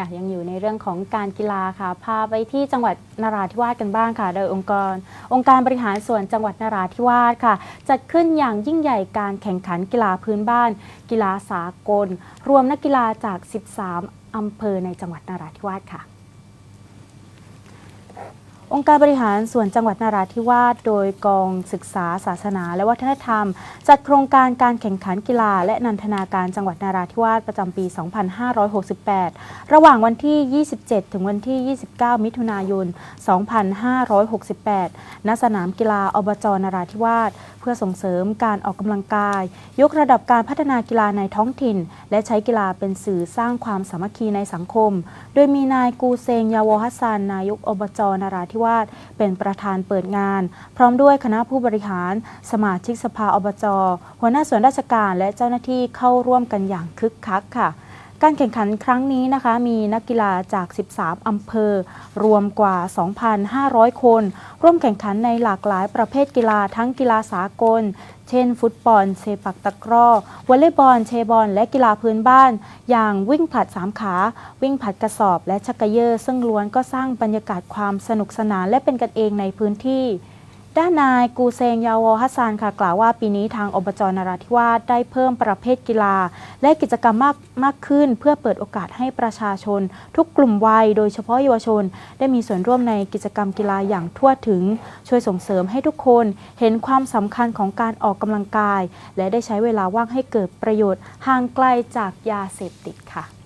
ค่ะยังอยู่ในเรื่องของการกีฬาค่ะ พาไปที่จังหวัดนราธิวาสกันบ้างค่ะ โดยองค์กร องค์การบริหารส่วนจังหวัดนราธิวาสค่ะ จัดขึ้นอย่างยิ่งใหญ่การแข่งขันกีฬาพื้นบ้าน กีฬาสากล รวมนักกีฬาจาก 13 อำเภอในจังหวัดนราธิวาสค่ะ องค์การบริหารส่วนจังหวัดนราธิวาสโดยกองศึกษาศาสนา และวัฒนธรรม จัดโครงการการแข่งขันกีฬา และนันทนาการจังหวัดนราธิวาสประจำปี 2568 ระหว่างวันที่ 27 ถึงวันที่ 29 มิถุนายน 2568 ณ สนามกีฬาอบจนราธิวาส เพื่อส่งเสริมการออกกำลังกาย ยกระดับการพัฒนากีฬาในท้องถิ่น และใช้กีฬาเป็นสื่อสร้างความสามัคคีในสังคม โดยมีนายกูเซงยาวฮัสซันนายกอบจนาราธิวาสเป็นประธานเปิดงาน พร้อมด้วยคณะผู้บริหาร สมาชิกสภาอบจหัวหน้าส่วนราชการและเจ้าหน้าที่เข้าร่วมกันอย่างคึกคักค่ะ การแข่งขันครั้งนี้นะคะ มีนักกีฬาจาก 13 อำเภอ รวมกว่า 2,500 คน ร่วมแข่งขันในหลากหลายประเภทกีฬาทั้งกีฬาสากล เช่น ฟุตบอลเซปักตะกร้อวอลเลย์บอลเชบอล และกีฬาพื้นบ้าน อย่างวิ่งผลัดสามขา วิ่งผลัดกระสอบ และชักเกยอร์ซึ่งล้วนก็สร้างบรรยากาศความสนุกสนานและเป็นกันเองในพื้นที่ ด้านนายกูเซงยาวอฮัสซานค่ะกล่าวว่าปีนี้ทางอบจนราธิวาสได้เพิ่มประเภทกีฬา และกิจกรรมมากมากขึ้น เพื่อเปิดโอกาสให้ประชาชน ทุกกลุ่มวัยโดยเฉพาะเยาวชน ได้มีส่วนร่วมในกิจกรรมกีฬาอย่างทั่วถึง ช่วยส่งเสริมให้ทุกคนเห็นความสำคัญของการออกกำลังกาย และได้ใช้เวลาว่างให้เกิดประโยชน์ห่างไกลจากยาเสพติดค่ะ